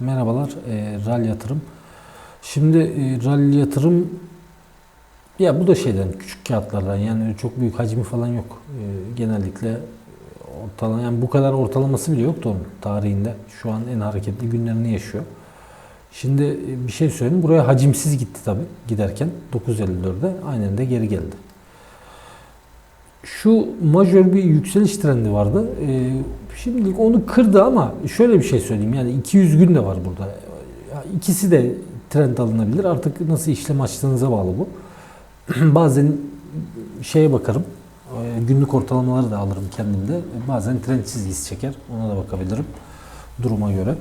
Merhabalar, e, RAL Yatırım. Şimdi e, RAL Yatırım, ya bu da şeyden, küçük kağıtlardan yani çok büyük hacmi falan yok. E, genellikle ortalama, yani bu kadar ortalaması bile yoktu onun tarihinde. Şu an en hareketli günlerini yaşıyor. Şimdi e, bir şey söyleyeyim, buraya hacimsiz gitti tabii giderken 9.54'de aynen de geri geldi. Şu majör bir yükseliş trendi vardı. Ee, şimdilik onu kırdı ama şöyle bir şey söyleyeyim. Yani 200 gün de var burada. İkisi de trend alınabilir. Artık nasıl işlem açtığınıza bağlı bu. Bazen şeye bakarım. e, Günlük ortalamaları da alırım kendimde. Bazen trend çizgisi çeker. Ona da bakabilirim. Duruma göre.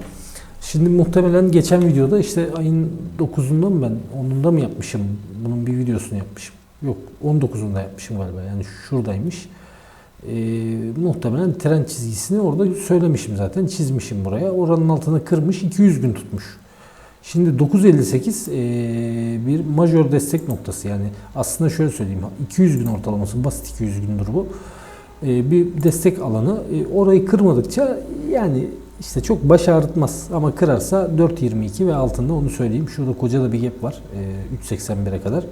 Şimdi muhtemelen geçen videoda işte ayın 9'unda mı ben 10'unda mı yapmışım? Bunun bir videosunu yapmışım. Yok 19'unda yapmışım galiba. Yani şuradaymış. Ee, muhtemelen trend çizgisini orada söylemişim zaten. Çizmişim buraya. Oranın altını kırmış. 200 gün tutmuş. Şimdi 9.58 ee, bir majör destek noktası. Yani aslında şöyle söyleyeyim. 200 gün ortalaması. Basit 200 gündür bu. Ee, bir destek alanı. Ee, orayı kırmadıkça yani işte çok baş ağrıtmaz ama kırarsa 4.22 ve altında onu söyleyeyim. Şurada koca da bir gap var. Ee, 3.81'e kadar.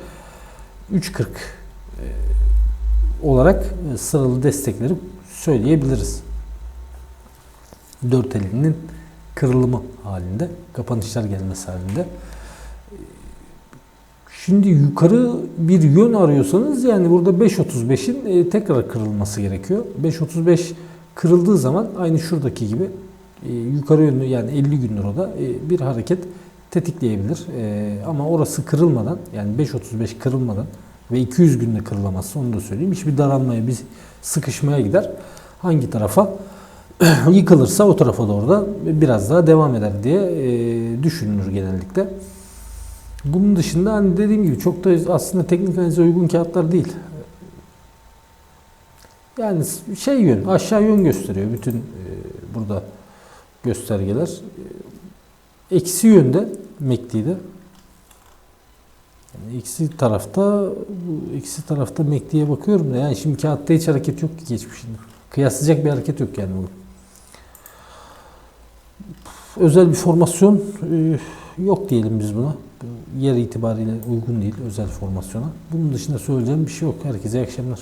3.40 e, olarak e, sıralı destekleri söyleyebiliriz. 4.50'nin kırılımı halinde, kapanışlar gelmesi halinde. Şimdi yukarı bir yön arıyorsanız yani burada 5.35'in e, tekrar kırılması gerekiyor. 5.35 kırıldığı zaman aynı şuradaki gibi e, yukarı yönlü yani 50 gündür o da e, bir hareket tetikleyebilir. E, ama orası kırılmadan yani 5.35 kırılmadan ve 200 günde kırılamazsa onu da söyleyeyim. Hiçbir daralmaya, bir sıkışmaya gider. Hangi tarafa yıkılırsa o tarafa doğru da biraz daha devam eder diye e, düşünülür genellikle. Bunun dışında hani dediğim gibi çok da aslında teknik analize uygun kağıtlar değil. Yani şey yön, aşağı yön gösteriyor bütün e, burada göstergeler. Eksi yönde MACD'de. Yani eksi tarafta, eksi tarafta MACD'ye bakıyorum da yani şimdi kağıtta hiç hareket yok ki geçmişinde. Kıyaslayacak bir hareket yok yani bu. Özel bir formasyon e, yok diyelim biz buna. Yer itibariyle uygun değil özel formasyona. Bunun dışında söyleyeceğim bir şey yok. Herkese iyi akşamlar.